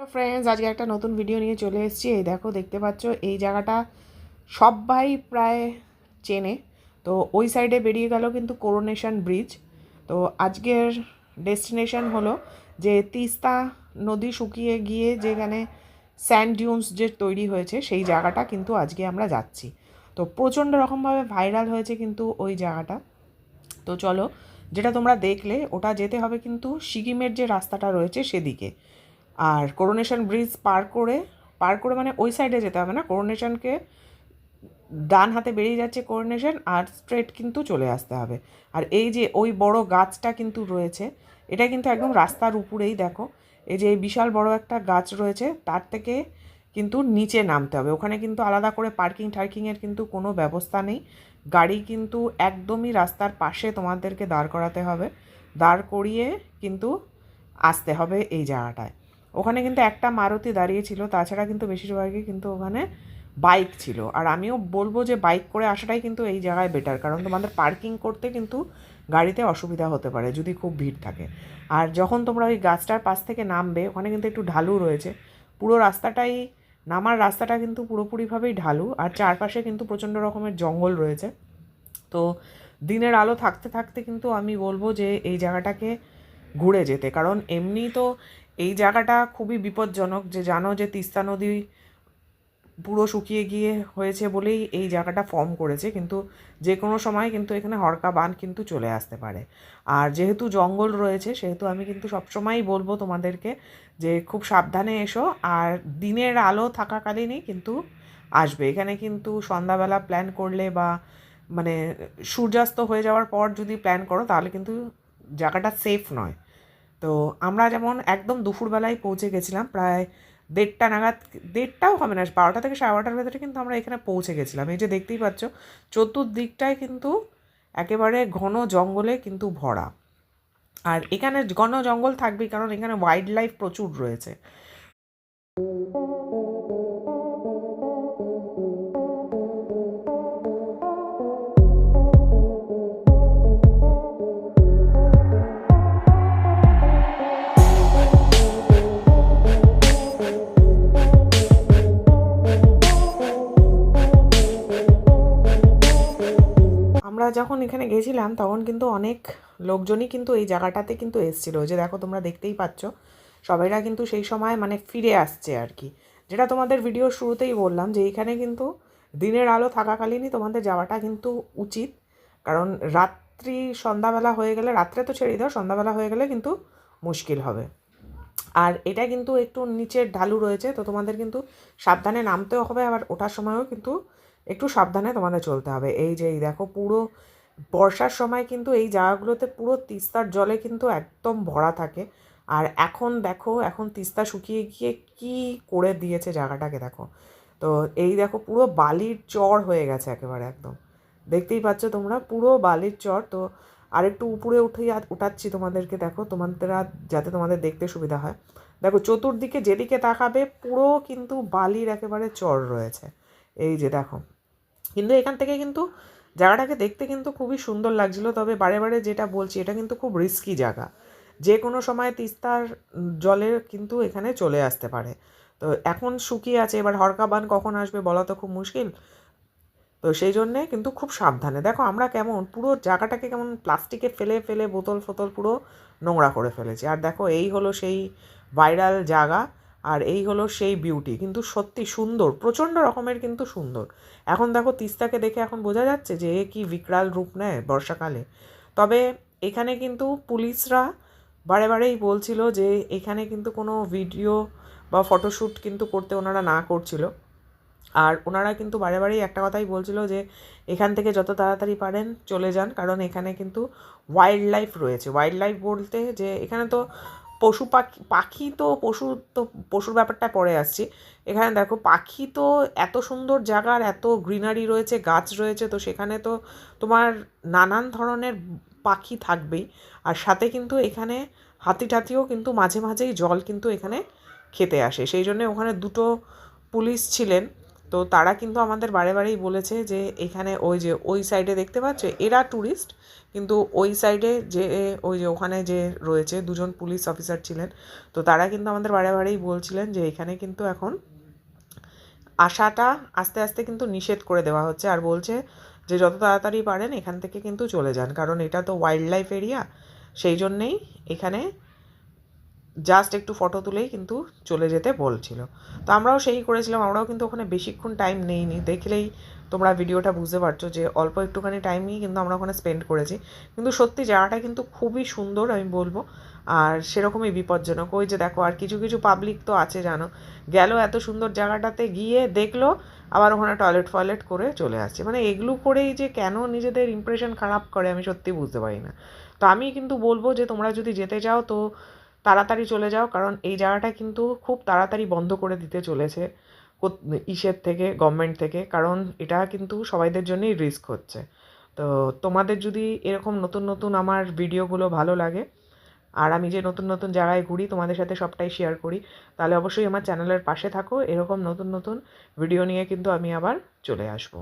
Friends আজকে একটা নতুন ভিডিও নিয়ে চলে এসেছি। এই দেখো, দেখতে পাচ্ছ, এই জায়গাটা সবাই প্রায় চেনে। তো ওই সাইডে বেরিয়ে গেল কিন্তু করোনেশন ব্রিজ তো আজকের ডেস্টিনেশন হলো যে তিস্তা নদী শুকিয়ে গিয়ে যেখানে স্যান্ড ডিউনস যে তৈরি হয়েছে, সেই জায়গাটা কিন্তু আজকে আমরা যাচ্ছি। তো প্রচণ্ড রকমভাবে ভাইরাল হয়েছে কিন্তু ওই জায়গাটা। তো চলো, যেটা তোমরা দেখলে, ওটা যেতে হবে কিন্তু সিকিমের যে রাস্তাটা রয়েছে সেদিকে। আর করোনেশন ব্রিজ পার করে পার করে মানে ওই সাইডে যেতে হবে না। করোনেশনকে ডান হাতে বেরিয়ে যাচ্ছে করোনেশন আর স্ট্রেট কিন্তু চলে আসতে হবে। আর এই যে ওই বড় গাছটা কিন্তু রয়েছে, এটা কিন্তু একদম রাস্তার উপরেই দেখো। এই যে বিশাল বড় একটা গাছ রয়েছে, তার থেকে কিন্তু নিচে নামতে হবে। ওখানে কিন্তু আলাদা করে পার্কিং টার্কিংয়ের কিন্তু কোনো ব্যবস্থা নেই। গাড়ি কিন্তু একদমই রাস্তার পাশে তোমাদেরকে দাঁড় করাতে হবে। দাঁড় করিয়ে কিন্তু আসতে হবে এই জায়গাটায়। ওখানে কিন্তু একটা মারুতি দাঁড়িয়েছিল তাছাড়া কিন্তু বেশিরভাগই কিন্তু ওখানে বাইক ছিল। আর আমিও বলব যে বাইক করে আসাটাই কিন্তু এই জায়গায় বেটার কারণ তোমাদের পার্কিং করতে কিন্তু গাড়িতে অসুবিধা হতে পারে, যদি খুব ভিড় থাকে। আর যখন তোমরা ওই গাছটার পাশ থেকে নামবে, ওখানে কিন্তু একটু ঢালু রয়েছে। পুরো রাস্তাটাই, নামার রাস্তাটা কিন্তু পুরোপুরিভাবেই ঢালু, আর চারপাশে কিন্তু প্রচণ্ড রকমের জঙ্গল রয়েছে। তো দিনের আলো থাকতে থাকতে কিন্তু আমি বলব যে এই জায়গাটাকে ঘুরে যেতে, কারণ এমনি তো এই জায়গাটা খুবই বিপজ্জনক যে জানো যে তিস্তা নদী পুরো শুকিয়ে গিয়ে হয়েছে বলেই এই জায়গাটা ফর্ম করেছে, কিন্তু যে কোনো সময় কিন্তু এখানে হরকা বান কিন্তু চলে আসতে পারে। আর যেহেতু জঙ্গল রয়েছে, সেহেতু আমি কিন্তু সবসময়ই বলব তোমাদেরকে যে খুব সাবধানে এসো, আর দিনের আলো থাকাকালীনই কিন্তু আসবে। এখানে কিন্তু সন্ধ্যাবেলা প্ল্যান করলে বা মানে সূর্যাস্ত হয়ে যাওয়ার পর যদি প্ল্যান করো, তাহলে কিন্তু জায়গাটা সেফ নয়। তো আমরা যেমন একদম দুপুরবেলায় পৌঁছে গেছিলাম, প্রায় দেড়টা নাগাদ, দেড়টাও হবে না, বারোটা থেকে সাড়ে বারোটার ভেতরে কিন্তু আমরা এখানে পৌঁছে গেছিলাম। এই যে দেখতেই পাচ্ছ, চতুর্দিকটায় কিন্তু একেবারে ঘন জঙ্গলে কিন্তু ভরা। আর এখানে ঘন জঙ্গল থাকবেই, কারণ এখানে ওয়াইল্ড লাইফ প্রচুর রয়েছে। আমরা যখন এখানে গেছিলাম, তখন কিন্তু অনেক লোকজনই কিন্তু এই জায়গাটাতে কিন্তু এসেছিল। যে দেখো, তোমরা দেখতেই পাচ্ছ, সবাইরা কিন্তু সেই সময় মানে ফিরে আসছে আর কি। যেটা তোমাদের ভিডিও শুরুতেই বললাম যে, এখানে কিন্তু দিনের আলো থাকাকালীনই তোমাদের যাওয়াটা কিন্তু উচিত। কারণ রাত্রি সন্ধ্যাবেলা হয়ে গেলে, রাত্রে তো ছেড়ে দাও, সন্ধ্যাবেলা হয়ে গেলে কিন্তু মুশকিল হবে। আর এটা কিন্তু একটু নিচের ঢালু রয়েছে, তো তোমাদের কিন্তু সাবধানে নামতেও হবে। আবার ওঠার সময়ও কিন্তু একটু সাবধানে তোমাদের চলতে হবে। এই যে, এই দেখো, পুরো বর্ষার সময় কিন্তু এই জায়গাগুলোতে পুরো তিস্তার জলে কিন্তু একদম ভরা থাকে। আর এখন দেখো, এখন তিস্তা শুকিয়ে গিয়ে কি করে দিয়েছে জায়গাটাকে দেখো। তো এই দেখো, পুরো বালির চর হয়ে গেছে একেবারে একদম। দেখতেই পাচ্ছ তোমরা, পুরো বালির চর। তো আরেকটু উপরে উঠে উঠাচ্ছি তোমাদেরকে দেখো, তোমাদের আর যাতে তোমাদের দেখতে সুবিধা হয়। দেখো, চতুর্দিকে যেদিকে তাকাবে পুরো কিন্তু বালির একেবারে চর রয়েছে। এই যে দেখো কিন্তু এখান থেকে কিন্তু জায়গাটাকে দেখতে কিন্তু খুবই সুন্দর লাগছিল। তবে বারে বারে যেটা বলছি, এটা কিন্তু খুব রিস্কি জায়গা। যে কোনো সময় তিস্তার জলে কিন্তু এখানে চলে আসতে পারে। তো এখন শুকিয়ে আছে, এবার হরকাবান কখন আসবে বলা তো খুব মুশকিল। তো সেই জন্যে কিন্তু খুব সাবধানে। দেখো, আমরা কেমন পুরো জায়গাটাকে কেমন প্লাস্টিকে ফেলে ফেলে বোতল, ফোতল পুরো নোংরা করে ফেলেছি। আর দেখো, এই হলো সেই ভাইরাল জায়গা। আর এই হলো সেই বিউটি কিন্তু সত্যি সুন্দর, প্রচণ্ড রকমের কিন্তু সুন্দর। এখন দেখো তিস্তাকে দেখে এখন বোঝা যাচ্ছে যে এ কি বিকরাল রূপ নেয় বর্ষাকালে। তবে এখানে কিন্তু পুলিশরা বারে বারেই বলছিল যে এখানে কিন্তু কোনো ভিডিও বা ফটোশ্যুট কিন্তু করতে ওনারা না করছিল। আর ওনারা কিন্তু বারে বারেই একটা কথাই বলছিল যে এখান থেকে যত তাড়াতাড়ি পারেন চলে যান, কারণ এখানে কিন্তু ওয়াইল্ড লাইফ রয়েছে। ওয়াইল্ড লাইফ বলতে যে এখানে তো পশু পাখি পাখি তো পশু তো পশুর ব্যাপারটা পরে আসছি। এখানে দেখো, পাখি তো এত সুন্দর জায়গার এত গ্রিনারি রয়েছে, গাছ রয়েছে, তো সেখানে তো তোমার নানান ধরনের পাখি থাকবেই। আর সাথে কিন্তু এখানে হাতি টাতিও কিন্তু মাঝে মাঝেই জল কিন্তু এখানে খেতে আসে। সেই জন্য ওখানে দুটো পুলিশ ছিলেন তো তারা কিন্তু আমাদের বারে বারেই বলেছে যে এখানে ওই যে ওই সাইডে দেখতে পাচ্ছ, এরা ট্যুরিস্ট কিন্তু ওই সাইডে যে, ওই যে ওখানে যে রয়েছে দুজন পুলিশ অফিসার ছিলেন, তো তারা কিন্তু আমাদের বারে বারেই বলছিলেন যে এখানে কিন্তু এখন আসাটা আস্তে আস্তে কিন্তু নিষেধ করে দেওয়া হচ্ছে আর বলছে যে যত তাড়াতাড়ি পারেন এখান থেকে কিন্তু চলে যান, কারণ এটা তো ওয়াইল্ড লাইফ এরিয়া সেই জন্যেই এখানে জাস্ট একটু ফটো তুলেই কিন্তু চলে যেতে বলছিল। তো আমরাও সেই করেছিলাম, আমরাও কিন্তু ওখানে বেশিক্ষণ টাইম নেইনি। দেখলেই তোমরা ভিডিওটা বুঝতে পারছ যে অল্প একটুখানি টাইমই কিন্তু আমরা ওখানে স্পেন্ড করেছি। কিন্তু সত্যি জায়গাটা কিন্তু খুবই সুন্দর আমি বলব, আর সেরকমই বিপজ্জনক। ওই যে দেখো, আর কিছু কিছু পাবলিক তো আছে, জানো। গেল এত সুন্দর জায়গাটাতে গিয়ে দেখল, আবার ওখানে টয়লেট ফয়লেট করে চলে আসছে। মানে এগুলো করেই যে কেন নিজেদের ইমপ্রেশন খারাপ করে আমি সত্যি বুঝতে পারি না। তো আমি কিন্তু বলব যে তোমরা যদি যেতে চাও, তো তাড়াতাড়ি চলে যাও, কারণ এই জায়গাটা কিন্তু খুব তাড়াতাড়ি বন্ধ করে দিতে চলেছে ইসের থেকে গভর্নমেন্ট থেকে, কারণ এটা কিন্তু সবাইদের জন্যই রিস্ক হচ্ছে। তো তোমাদের যদি এরকম নতুন নতুন আমার ভিডিওগুলো ভালো লাগে, আর আমি যে নতুন নতুন জায়গায় ঘুরি, তোমাদের সাথে সবটাই শেয়ার করি, তাহলে অবশ্যই আমার চ্যানেলের পাশে থাকো, এরকম নতুন নতুন ভিডিও নিয়ে কিন্তু আমি আবার চলে আসব।